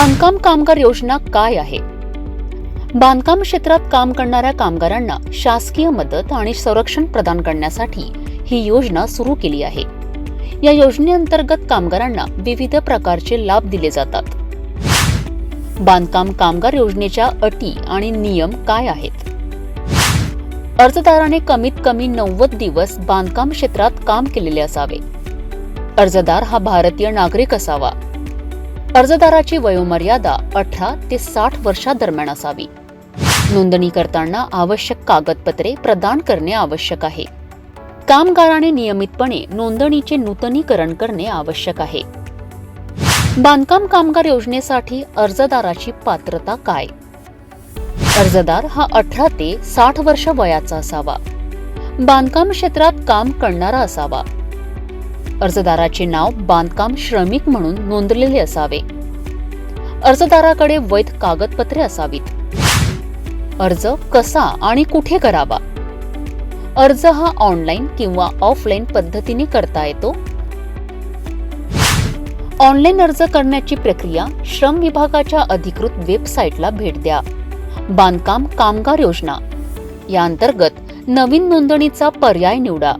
बांधकाम कामगार योजना काय आहे? बांधकाम क्षेत्रात काम करणाऱ्या कामगारांना शासकीय मदत आणि संरक्षण प्रदान करण्यासाठी ही योजना सुरू केली आहे. या योजनेअंतर्गत कामगारांना विविध प्रकारचे लाभ दिले जातात. बांधकाम कामगार योजनेच्या अटी आणि नियम काय आहेत? अर्जदाराने कमीत कमी नव्वद दिवस बांधकाम क्षेत्रात काम केलेले असावे. अर्जदार हा भारतीय नागरिक असावा. अर्जदाराची वयोमर्यादा अठरा ते साठ वर्षादरम्यान असावी. नोंदणी करताना आवश्यक कागदपत्रे प्रदान करणे आवश्यक आहे. कामगाराने नियमितपणे नोंदणीचे नूतनीकरण करणे आवश्यक आहे. बांधकाम कामगार योजनेसाठी अर्जदाराची पात्रता काय? अर्जदार हा अठरा ते साठ वर्ष वयाचा असावा. बांधकाम क्षेत्रात काम करणारा असावा. अर्जदाराचे नाव बांधकाम श्रमिक म्हणून नोंदलेले असावे. अर्जदाराकडे वैध कागदपत्रे असावीत. अर्ज कसा आणि कुठे करावा? अर्ज हा ऑनलाईन किंवा ऑफलाईन पद्धतीने करता येतो? ऑनलाईन अर्ज करण्याची प्रक्रिया श्रम विभागाच्या अधिकृत वेबसाईटला भेट द्या. बांधकाम कामगार योजना. या अंतर्गत नवीन नोंदणीचा पर्याय निवडा.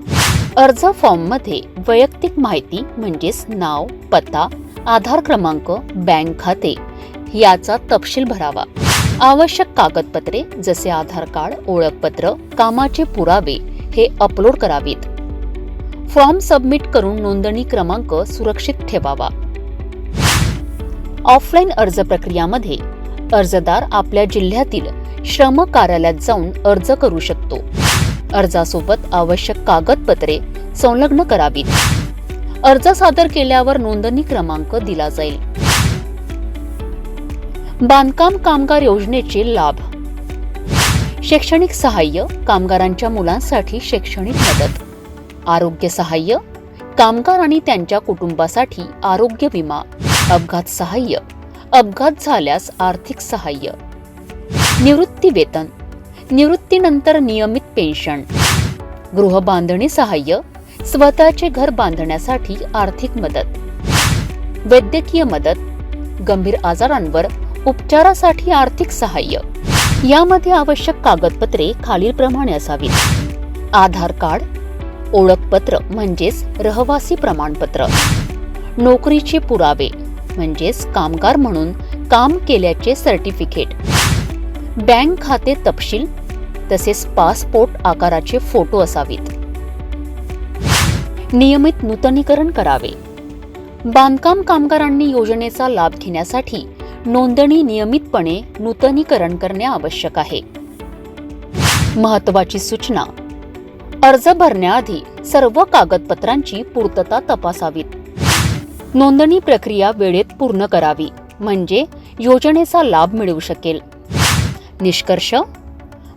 अर्ज फॉर्ममध्ये वैयक्तिक माहिती म्हणजेच नाव पत्ता आधार क्रमांक बँक खाते याचा तपशील भरावा. आवश्यक कागदपत्रे जसे आधार कार्ड ओळखपत्र कामाचे पुरावे हे अपलोड करावेत. फॉर्म सबमिट करून नोंदणी क्रमांक सुरक्षित ठेवावा. ऑफलाईन अर्ज प्रक्रियामध्ये अर्जदार आपल्या जिल्ह्यातील श्रम कार्यालयात जाऊन अर्ज करू शकतो. अर्जासोबत आवश्यक कागदपत्रे संलग्न करावीत. अर्ज सादर केल्यावर नोंदणी क्रमांक दिला जाईल. बांधकाम कामगार योजनेचे लाभ. शैक्षणिक सहाय्य कामगारांच्या मुलांसाठी शैक्षणिक मदत. आरोग्य सहाय्य कामगार आणि त्यांच्या कुटुंबासाठी आरोग्य विमा. अपघात सहाय्य. अपघात झाल्यास आर्थिक सहाय्य. निवृत्ती वेतन निवृत्तीनंतर नियमित पेन्शन. गृहबांधणी सहाय्य स्वतःचे घर बांधण्यासाठी आर्थिक मदत. वैद्यकीय मदत गंभीर आजारांवर उपचारासाठी आर्थिक सहाय्य. यामध्ये आवश्यक कागदपत्रे खालीलप्रमाणे असावीत. आधार कार्ड ओळखपत्र म्हणजेच रहवासी प्रमाणपत्र. नोकरीचे पुरावे म्हणजेच कामगार म्हणून काम केल्याचे सर्टिफिकेट. बँक खाते तपशील तसेच पासपोर्ट आकाराचे फोटो असावेत. नियमित नूतनीकरण करावे. बांधकाम कामगारांनी योजनेचा लाभ घेण्यासाठी नोंदणी नियमितपणे नूतनीकरण करणे आवश्यक आहे. महत्वाची सूचना. अर्ज भरण्याआधी सर्व कागदपत्रांची पूर्तता तपासावीत नोंदणी प्रक्रिया वेळेत पूर्ण करावी म्हणजे योजनेचा लाभ मिळू शकेल. निष्कर्ष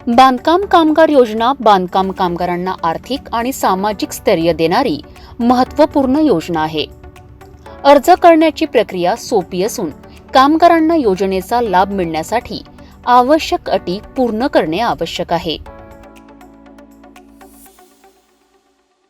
बांधकाम कामगार योजना बांधकाम कामगारांना आर्थिक आणि सामाजिक स्थैर्य देणारी महत्त्वपूर्ण योजना आहे. अर्ज करण्याची प्रक्रिया सोपी असून कामगारांना योजनेचा लाभ मिळण्यासाठी आवश्यक अटी पूर्ण करणे आवश्यक आहे.